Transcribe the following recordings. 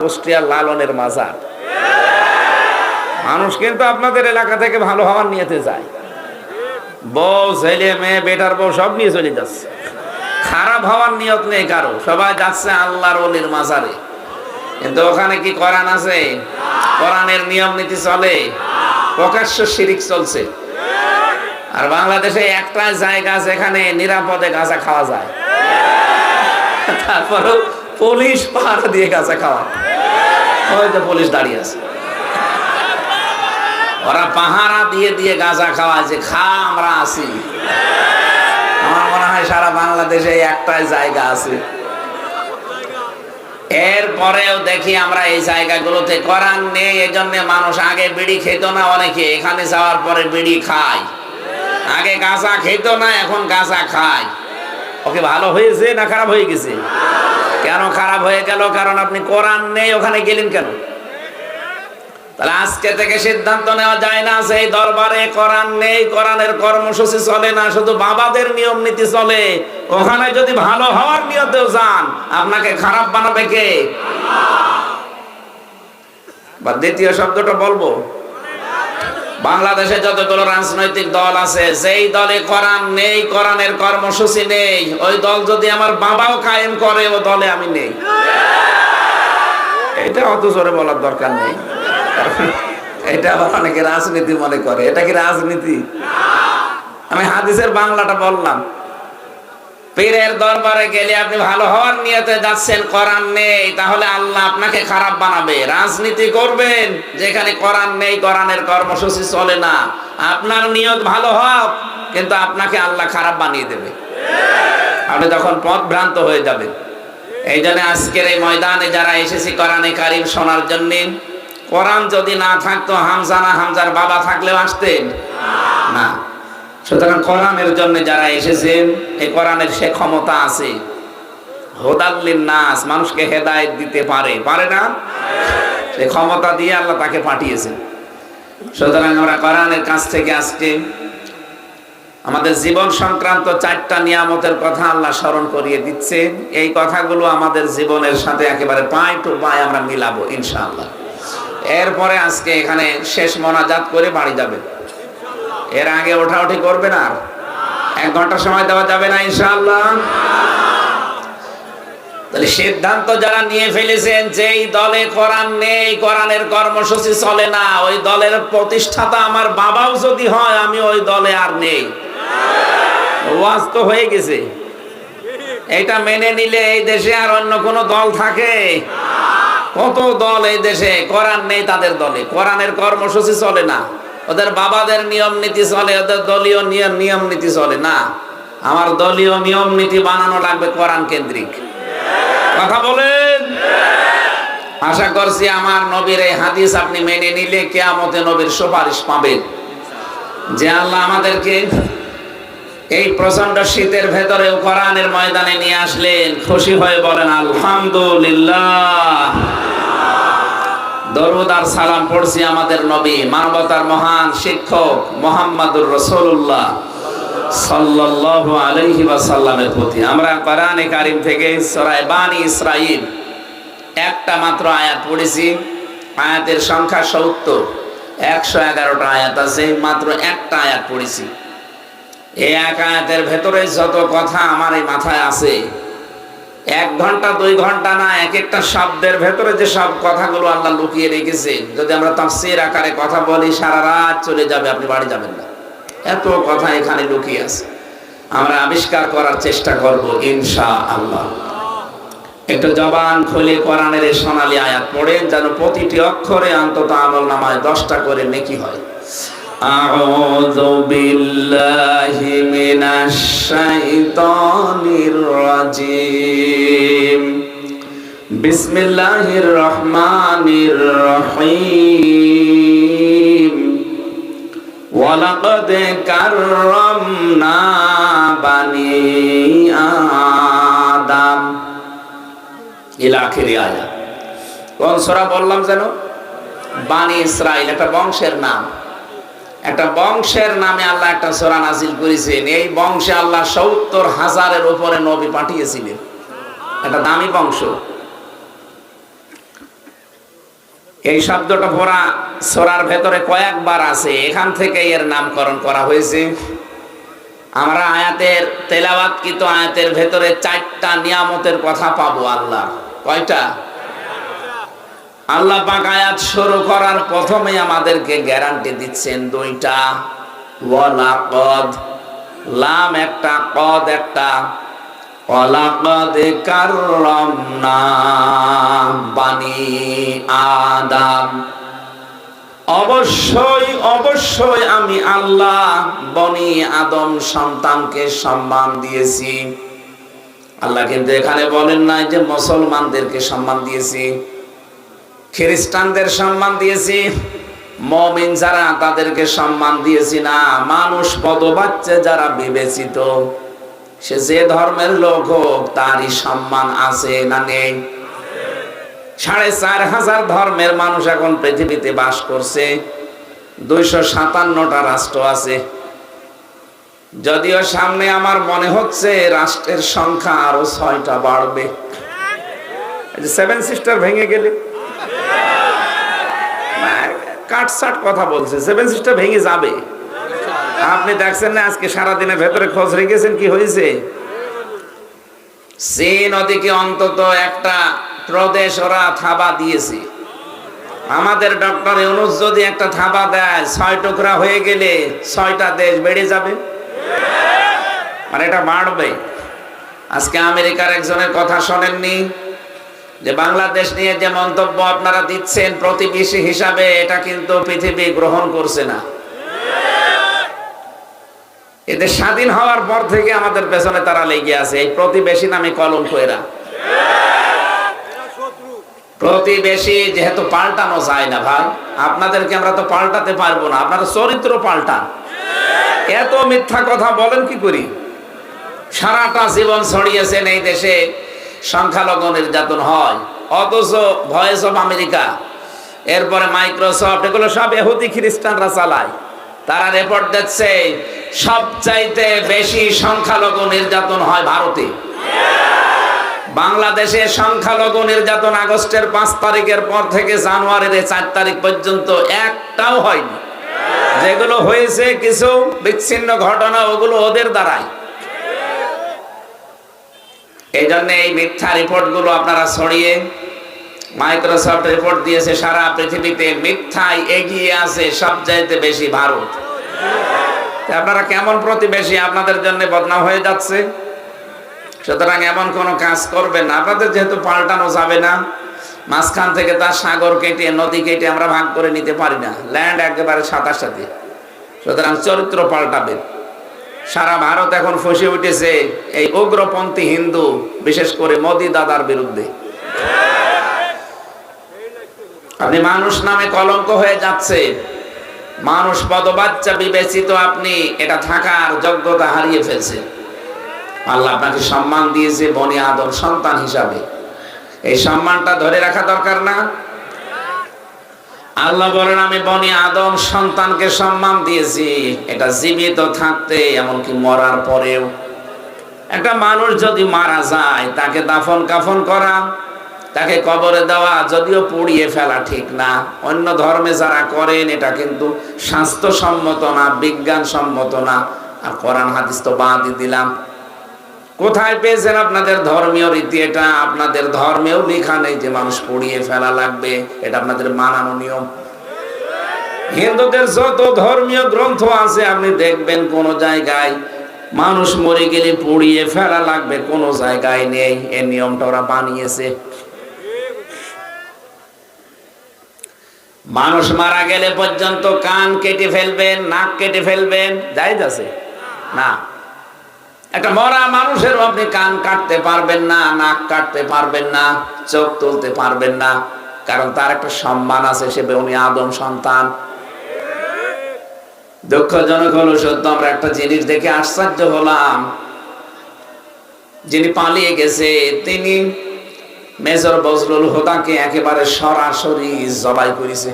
কুষ্টিয়ার লালনের মাজার। মানুষ কিন্তু আপনাদের এলাকা থেকে ভালো হওয়ার নিয়েতে যায়। বউ, ছেলে, মেয়ে, বেটার বউ সব নিয়ে চলে যাচ্ছে। খারাপ হওয়ার নিয়ত নেই কারও। সবাই যাচ্ছে আল্লাহর অলির মাজারে। কিন্তু ওখানে কি কোরআন আছে? কোরআনের নিয়ম নীতি চলে। প্রকাশ্য শিরিক চলছে। আর বাংলাদেশে একটা জায়গা যেখানে নিরাপদে গাঁজা খাওয়া যায়। তারপরেও পুলিশ পাহাড় দিয়ে গাঁজা খাওয়া হয়তো পুলিশ দাঁড়িয়ে আছে। ওরা পাহারা দিয়ে দিয়ে গাঁজা খাওয়ায় যে, খা, আমরা আছি। আমার মনে হয় সারা বাংলাদেশে একটাই জায়গা আছে। এরপরেও দেখি আমরা এই জায়গাগুলোতে করার নেই এই জন্য মানুষ আগে বিড়ি খেত না, অনেকে এখানে যাওয়ার পরে বিড়ি খায়। আগে গাঁজা খেত না, এখন গাঁজা খায়। ওকে ভালো হয়েছে না খারাপ হয়ে গেছে? কেন খারাপ হয়ে গেল? কারণ আপনি কোরআন নেই, ওখানে গেলেন কেন? তাহলে আজকে থেকে সিদ্ধান্ত নেওয়া যায় না, সেই দরবারে কোরআন নেই, কোরআনের কর্মসূচি চলে না, শুধু বাবাদের নিয়ম নীতি চলে। ওখানে যদি ভালো হওয়ার নিয়তেও যান, আপনাকে খারাপ বানাবে কে? বা দ্বিতীয় শব্দটা বলব বাংলাদেশে যতগুলো রাজনৈতিক দল আছে, যেই দলে কোরআন নেই, কোরআনের কর্মসূচি নেই, ওই দল যদি আমার বাবাও কায়েম করে, ও দলে আমি নেই। এটা অত জোরে বলার দরকার নেই। এটা আবার অনেকে রাজনীতি মনে করে। এটা কি রাজনীতি? আমি হাদিসের বাংলাটা বললাম। পীরের দরবারে গেলে আপনি ভালো হওয়ার নিয়তে যাচ্ছেন কোরআন নেই। তাহলে আল্লাহ আপনাকে খারাপ বানাবে। রাজনীতি করবেন, যেখানে কোরআন নেই কোরআনের কর্মসূচি চলে না। আপনার নিয়ত ভালো হোক, কিন্তু আপনাকে আল্লাহ খারাপ বানিয়ে দেবে। আপনি তখন পথ ভ্রান্ত হয়ে যাবেন। এই জন্য আজকের এই ময়দানে যারা এসেছি কোরআনে কারিম শোনার জন্য, কোরআন যদি না থাকতো, হামজা না হামজার বাবা থাকলেও আসতেন। না। সুতরাং কোরআনের জন্য যারা এসেছেন, এই কোরআনের সে ক্ষমতা আছে। হোদাল্লিন নাস, মানুষকে হেদায়েত দিতে পারে। পারে না? সে ক্ষমতা দিয়ে আল্লাহ তাকে পাঠিয়েছেন। সুতরাং আমরা কোরআনের কাছ থেকে আজকে আমাদের জীবন সংক্রান্ত চারটা নিয়ামতের কথা আল্লাহ স্মরণ করিয়ে দিচ্ছে এই কথাগুলো আমাদের জীবনের সাথে একেবারে পায় টু পায় আমরা মিলাবো, ইনশাআল্লাহ। এরপরে আজকে এখানে শেষ মনাজাত করে বাড়ি যাবে এর আগে ওঠাউঠি করবে না এক ঘণ্টা সময় দেওয়া যাবে না, ইনশাআল্লাহ। তাহলে সিদ্ধান্ত যারা নিয়ে ফেলেছেন যে এই দলে কোরআন নেই, কোরআনের কর্মসূচি চলে না, ওই দলের প্রতিষ্ঠাতা আমার বাবাও যদি হয়, আমি ওই দলে আর নেই। ওয়াজ তো হয়ে গেছে। এটা মেনে নিলে এই দেশে আর অন্য কোন দল থাকে? কত দল এই দেশে? কোরআন নেই তাদের দলে। কোরআনের কর্মসূচি চলে না। ওদের বাবাদের নিয়ম নীতি চলে, ওদের দলীয় নিয়ম নীতি চলে। না, আমার দলীয় নিয়ম নীতি বানানো লাগবে কোরআন কেন্দ্রিক। কথা বলেন? আশা করছি আমার নবীর এই হাদিস আপনি মেনে নিলে কেয়ামতে নবীর সুপারিশ পাবেন। যে আল্লাহ আমাদেরকে এই প্রচণ্ড শীতের ভেতরেও কোরআনের ময়দানে নিয়ে আসলেন। খুশি হয়ে বলেন, আলহামদুলিল্লাহ। দরুদ আর সালাম পড়ছি আমাদের নবী, মানবতার মহান শিক্ষক মোহাম্মদুর রসুল্লাহ সাল্লাল্লাহু আলাইহি ওয়াসাল্লামের প্রতি। আমরা কোরআনে কারিম থেকে সূরা বানি ইসরাঈল একটা মাত্র আয়াত পড়েছি। আয়াতের সংখ্যা 70 111টা আয়াত আছে, মাত্র একটা আয়াত পড়েছি। এই এক আয়াতের ভেতরে যত কথা আমার এই মাথায় আছে এক ঘণ্টা, দুই ঘণ্টা না এক একটা শব্দের ভেতরে যে সব কথাগুলো আল্লাহ লুকিয়ে রেখেছেন। যদি আমরা তাফসীর আকারে কথা বলি, সারা রাত চলে যাবে, আপনি বাড়ি যাবেন না। এত কথা এখানে লুকিয়ে আছে। আমরা আবিষ্কার করার চেষ্টা করব ইনশা আল্লাহ একটু জবান খুলে কোরআনের সোনালী আয়াত পড়েন, যেন প্রতিটি অক্ষরে অন্তত আমল নামায় দশটা করে নেকি হয়। أعوذ بالله من الشيطان الرجيم بسم الله الرحمن الرحيم ولقد كرمنا بني آدم إلى آخر آية কোন সূরা বললাম যেন বানি ইসরাইল একটা বংশের নাম একটা বংশের নামে আল্লাহ একটা সোরা নাজিল করেছেন। এই বংশে আল্লাহ সত্তর হাজারের উপরে নবী পাঠিয়েছিলেন। একটা দামি বংশ। এই শব্দটা ভরা সোরার ভেতরে কয়েকবার আছে। এখান থেকে এর নামকরণ করা হয়েছে। আমরা আয়াতের কিন্তু আয়াতের ভেতরে চারটা নিয়ামতের কথা পাবো আল্লাহ। কয়টা? আল্লাহ পাক আয়াত শুরু করার প্রথমে আমাদেরকে গ্যারান্টি দিচ্ছেন দুইটা। ওয়ালা কদ লাম একটা, কদ একটা। ওয়ালাকাদ কাররামনা, বানি আদম। অবশ্যই অবশ্যই আমি আল্লাহ বনি আদম সন্তানকে সম্মান দিয়েছি। আল্লাহ কিন্তু এখানে বলেন নাই যে মুসলমানদেরকে সম্মান দিয়েছি। খ্রিস্টানদের সম্মান দিয়েছি। মমিন যারা তাদেরকে সম্মান দিয়েছি না, মানুষ পদবাচ্চে যারা বিবেচিত। সে যে ধর্মের লোক হোক, তারই সম্মান আছে না নেই? সাড়ে চার হাজার ধর্মের মানুষ এখন পৃথিবীতে বাস করছে। দুইশো সাতান্নটা রাষ্ট্র আছে। যদিও সামনে আমার মনে হচ্ছে রাষ্ট্রের সংখ্যা আরও ছয়টা বাড়বে। সেভেন সিস্টার ভেঙে গেলে। কাটসাট কথা বলছে সেভেন সিস্টার ভেঙে যাবে। আপনি দেখছেন না আজকে সারাদিনের ভেতরে খোঁজ রেখেছেন কি হয়েছে? সে নদীকে অন্তত একটা প্রদেশ ওরা থাবা দিয়েছে। আমাদের ডক্টর ইউনুস যদি একটা থাবা দেয়, ছয় টুকরা হয়ে গেলে ছয়টা দেশ বেড়ে যাবে। মানে এটা বাড়বে। আজকে আমেরিকার একজনের কথা শোনেননি। যে বাংলাদেশ নিয়ে যে মন্তব্য আপনারা দিচ্ছেন প্রতিবেশী হিসাবে, এটা কিন্তু পৃথিবী গ্রহণ করছে না। এদের স্বাধীন হওয়ার পর থেকে আমাদের পেছনে তারা লেগে আছে। এই প্রতিবেশী নামে কলঙ্ক এরা প্রতিবেশী যেহেতু পাল্টানো যায় না ভাই, আপনাদেরকে আমরা তো পাল্টাতে পারব না, আপনারা চরিত্র পাল্টান। এত মিথ্যা কথা বলেন কি করি? সারাটা জীবন ছড়িয়েছেন এই দেশে। সংখ্যালঘু নির্যাতন হয়। অথচ ভয়েস অফ আমেরিকা। এরপরে মাইক্রোসফট, এগুলো সব এহুদি খ্রিস্টানরা চালায়। তারা রেপোর্ট দিচ্ছে সবচাইতে বেশি সংখ্যালঘু নির্যাতন হয় ভারতে। বাংলাদেশে সংখ্যালঘু নির্যাতন আগস্টের পাঁচ তারিখের পর থেকে জানুয়ারির চার তারিখ পর্যন্ত একটাও হয়নি। যেগুলো হয়েছে কিছু বিচ্ছিন্ন ঘটনা, ওগুলো ওদের দ্বারাই। এই জন্য এই মিথ্যা রিপোর্টগুলো আপনারা ছড়িয়ে মাইক্রোসফট রিপোর্ট দিয়েছে, সারা পৃথিবীতে মিথ্যায় এগিয়ে আছে সব চাইতে বেশি ভারত। আপনারা কেমন প্রতিবেশী? আপনাদের জন্য বদনাম হয়ে যাচ্ছে। সুতরাং এমন কোনো কাজ করবেন না। আপনাদের যেহেতু পাল্টানো যাবে না, মাঝখান থেকে তার সাগর কেটে, নদী কেটে আমরা ভাগ করে নিতে পারি না। ল্যান্ড একেবারে সাথে সুতরাং চরিত্র পাল্টাবে সারা ভারত এখন ফসে উঠেছে এই উগ্রপন্থী হিন্দু, বিশেষ করে মোদি দাদার বিরুদ্ধে। আপনি মানুষ নামে কলঙ্ক হয়ে যাচ্ছে। মানুষ পদবাচ্চা বিবেচিত আপনি, এটা থাকার যোগ্যতা হারিয়ে ফেলছে। আল্লাহ আপনাকে সম্মান দিয়েছে বনি আদম সন্তান হিসাবে। এই সম্মানটা ধরে রাখা দরকার না। আল্লাহ বলেন, আমি বনি আদম সন্তানকে সম্মান দিয়েছি। এটা জীবিত থাকতে, এমনকি মরার পরেও। একটা মানুষ যদি মারা যায়, তাকে দাফন কাফন করা, তাকে কবরে দেওয়া, যদিও পুড়িয়ে ফেলা ঠিক না। অন্য ধর্মে যারা করেন, এটা কিন্তু স্বাস্থ্যসম্মত না বিজ্ঞান সম্মত না। আর কোরআন হাদিস তো বাদই দিলাম। কোথায় পেয়েছেন আপনাদের ধর্মীয় রীতি এটা? আপনাদের ধর্মেও লেখা নেই যে মানুষ পুড়িয়ে ফেলা লাগবে। এটা আপনাদের মানানো নিয়ম। হিন্দুদের যত ধর্মীয় গ্রন্থ আছে, আপনি দেখবেন কোন জায়গায় মানুষ মরে গেলে পুড়িয়ে ফেলা লাগবে, কোন জায়গায় নেই। এই নিয়মটা ওরা বানিয়েছে মানুষ মারা গেলে পর্যন্ত কান কেটে ফেলবেন, নাক কেটে ফেলবেন। যাই আছে? না। একটা মরা মানুষেরও আপনি কান কাটতে পারবেন না, নাক কাটতে পারবেন না, চোখ তুলতে পারবেন না। কারণ তার একটা সম্মান আছে, সে উনি আদম সন্তান। দুঃখজনক হলো সত্য, আমরা একটা জিনিস দেখে আশ্চর্য হলাম। যিনি পালিয়ে গেছে, তিনি মেজর বজরুল হোদাকে একেবারে সরাসরি জবাই করেছে।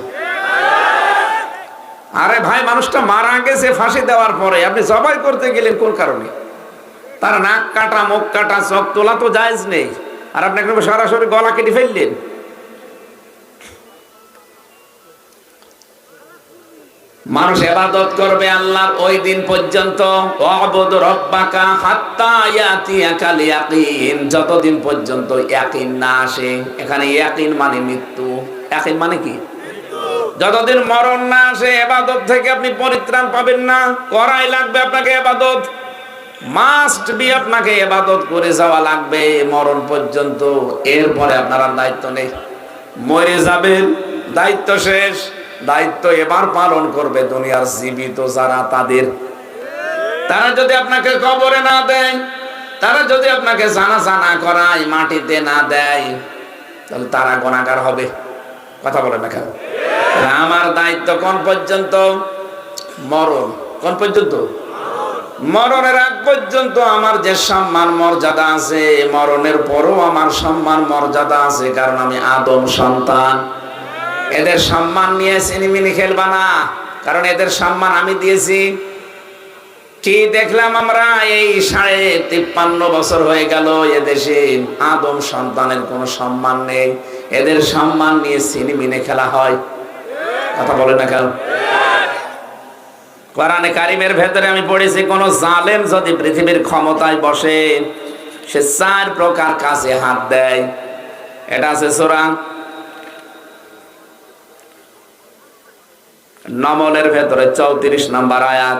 আরে ভাই, মানুষটা মারা গেছে, ফাঁসি দেওয়ার পরে। আপনি জবাই করতে গেলেন কোন কারণে? তার নাক কাটা, মুখ কাটা, চোখ তোলা তো জায়জ নেই। আর আপনি একদম সরাসরি গলা কেটে ফেললেন। মানুষ এবাদত করবে আল্লাহর ওই দিন পর্যন্ত। যতদিন পর্যন্ত ইয়াকিন না আসে, এখানে ইয়াকিন মানে মৃত্যু। ইয়াকিন মানে কি? যতদিন মরণ না আসে, এবাদত থেকে আপনি পরিত্রাণ পাবেন না। করাই লাগবে আপনাকে এবাদত। মাস্ট বি আপনাকে এবাদত করে যাওয়া লাগবে, মরণ পর্যন্ত। এরপরে আপনার আর দায়িত্ব নেই। মরে যাবেন, দায়িত্ব শেষ। দায়িত্ব এবার পালন করবে দুনিয়ার জীবিত যারা তাদের। তারা যদি আপনাকে কবরে না দেয়, তারা যদি আপনাকে জানা জানা করায়, মাটিতে না দেয়, তাহলে তারা গণাগার হবে। কথা বলে না কেন? আমার দায়িত্ব কোন পর্যন্ত? মরণ। কোন পর্যন্ত? মরণের আগ পর্যন্ত আমার যে সম্মান, মর্যাদা আছে, মরণের পরও আমার সম্মান, মর্যাদা আছে, কারণ আমি আদম সন্তান। এদের সম্মান নিয়ে সিনেমিনি খেলবা না, কারণ এদের সম্মান আমি দিয়েছি। কি দেখলাম আমরা? এই সাড়ে তিপ্পান্ন বছর হয়ে গেল, এদেশে আদম সন্তানের কোনো সম্মান নেই। এদের সম্মান নিয়ে সিনেমিনে খেলা হয়। কথা বলে না কেন? কোরআনে কারিমের ভেতরে আমি পড়েছি, কোন জালেম যদি পৃথিবীর ক্ষমতায় বসে, সে চার প্রকার কাছে হাত দেয়। এটা আছে সোরা নমলের ভেতরে চৌত্রিশ নম্বর আয়াত।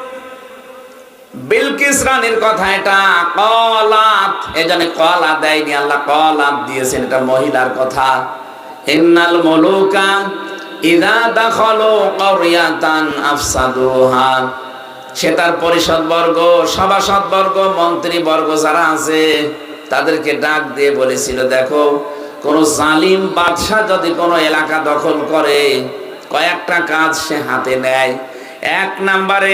বিলকিস রানীর কথা এটা। কলাত। এজন্য কলা দেয়নি, আল্লাহ কলাত দিয়েছেন, এটা মহিলার কথা। ইন্নাল মুলুকা ইদা দাখলু ক্বরিয়াতান আফসাদুহা। সে তার পরিষদ বর্গ সভাসদ বর্গ মন্ত্রী বর্গ যারা আছে, তাদেরকে ডাক দিয়ে বলেছিল, দেখো, কোন জালিম বাদশাহ যদি কোনো এলাকা দখল করে, কয়েকটা কাজ সে হাতে নেয়। এক নাম্বারে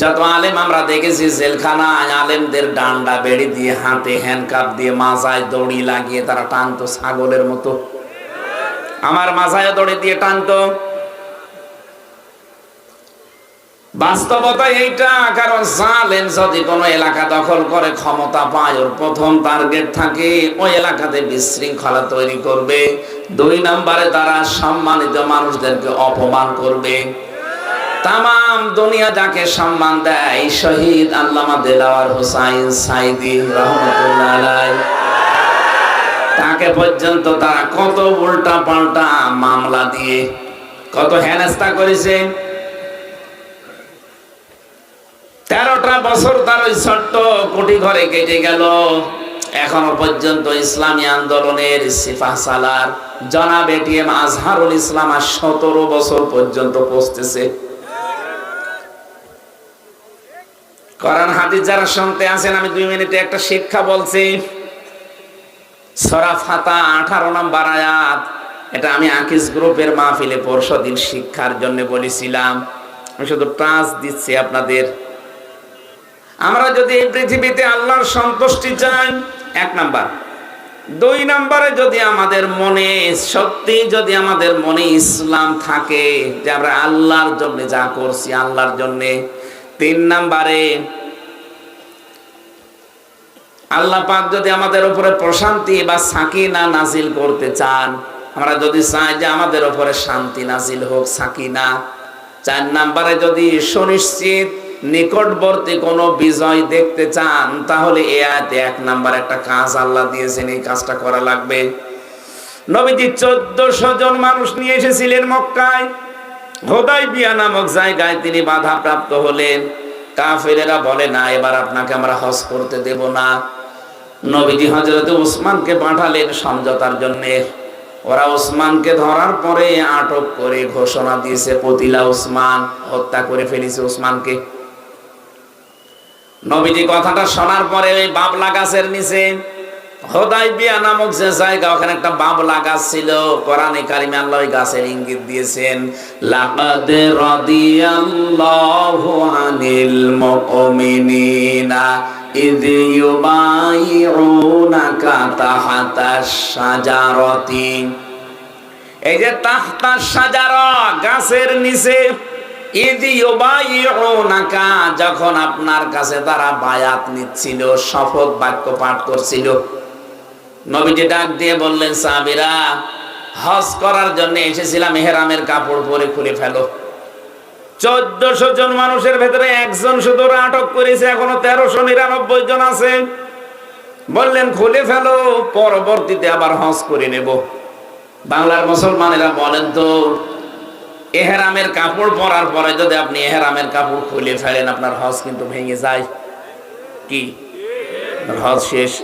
যত আলেম আমরা দেখেছি জেলখানায় আলেমদের ডান্ডা বেড়ি দিয়ে হাতে হ্যান্ডকাপ দিয়ে মাজায় দড়ি লাগিয়ে তারা টানতো ছাগলের মতো। আমার মাজায় দড়ি দিয়ে টানতো। বাস্তবতা এইটা, কারণ যদি কোনো এলাকা দখল করে, ক্ষমতা পায়, ওর প্রথম টার্গেট থাকে, ওই এলাকাতে বিশৃঙ্খলা তৈরি করবে। দুই নম্বরে তারা সম্মানিত মানুষদেরকে অপমান করবে। তাম দুনিয়া যাকে সম্মান দেয়, শহীদ আল্লামা দেলাওয়ার হোসাইন সাইদি রহমতুল্লাহ তাকে পর্যন্ত তারা কত উল্টা পাল্টা মামলা দিয়ে, কত হেনস্তা করেছে। তেরোটা বছর তার ওই ছোট্ট কোটি ঘরে কেটে গেল। এখনও পর্যন্ত ইসলামী আন্দোলনের সিফা সালার জনাব এটিএম আজহারুল ইসলাম আর সতেরো বছর পর্যন্ত পৌঁছতেছে। কোরআন হাদিস যারা শুনতে আছেন, আমি দুই মিনিটে একটা শিক্ষা বলছি। সরা ফাতা আঠারো নম্বর আয়াত, এটা আমি আকিস গ্রুপের মাহফিলে পরশু দিন শিক্ষার জন্য বলেছিলাম। আমি শুধু টাচ দিচ্ছি আপনাদের। আমরা যদি এই পৃথিবীতে আল্লাহর সন্তুষ্টি চাই, এক নাম্বার। দুই নম্বরে যদি আমাদের মনে সত্যি যদি আমাদের মনে ইসলাম থাকে যে আমরা আল্লাহর জন্য যা করছি, আল্লাহর জন্যে তিন নাম্বারে। আল্লাহ পাক যদি আমাদের উপরে প্রশান্তি বা সাকিনা নাজিল করতে চান, আমরা যদি চাই যে আমাদের ওপরে শান্তি নাজিল হোক সাকিনা চার নাম্বারে যদি সুনিশ্চিত নিকটবর্তী কোনো বিজয় দেখতে চান, তাহলে এ আয়াতে এক নাম্বার একটা কাজ আল্লাহ দিয়েছেন, এই কাজটা করা লাগবে। নবীজি চোদ্দশো জন মানুষ নিয়ে এসেছিলেন মক্কায়। হোদাই বিয়া নামক জায়গায় তিনি বাধা প্রাপ্ত হলেন। কাফেরেরা বলে, না, এবার আপনাকে আমরা হজ করতে দেব না। নবীজি হজরত উসমানকে পাঠালেন সমঝোতার জন্য। ওরা উসমানকে ধরার পরে আটক করে ঘোষণা দিয়েছে, পতিলা উসমান, হত্যা করে ফেলেছে উসমানকে। নবীজি কথাটা শোনার পরে ওই বাবলা গাছের নিচে হোদাই বিয়া নামক যে জায়গা, ওখানে একটা বাবলা গাছ ছিল কোরআনে কারিমে আল্লাহ গাছের ইঙ্গিত দিয়েছেন, লাকাদ রাদিয়াল্লাহু আনিল মুমিনিনা এই যে তাহতা গাছের নিচে যখন আপনার কাছে তারা বায়াত নিচ্ছিল, শপথ বাক্য পাঠ করছিল নবীজি ডাক দিয়ে বললেন, সাহাবীরা, হজ করার জন্য এসেছিলাম হেরামের কাপড় পরে খুলে ফেলো। চোদ্দশো জন মানুষের ভেতরে একজন শুধু আটক করেছে, এখনও তেরোশো নিরানব্বই জন আছে। বললেন, খুলে ফেলো, পরবর্তীতে আবার হজ করে নেব। বাংলার মুসলমানেরা বলেন তো, এহেরামের কাপড় পরার পরে যদি আপনি এহেরামের কাপড় খুলে ফেলেন, আপনার হজ কিন্তু ভেঙে যায়। কি? হজ শেষ।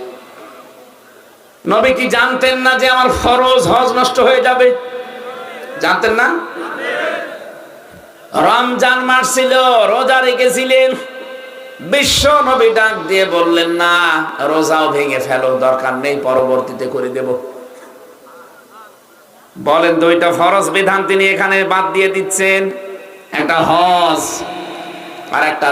নবী কি জানতেন না যে আমার ফরজ হজ নষ্ট হয়ে যাবে? জানতেন না? রমজান মাস ছিল, রোজা রেখেছিলেন। বিশ্ব নবী ডাক দিয়ে বললেন, না, রোজাও ভেঙে ফেলো, দরকার নেই, পরবর্তীতে করে দেব। বলেন, দুইটা ফরজ বিধান তিনি এখানে বাদ দিয়ে দিচ্ছেন, একটা হজ আর একটা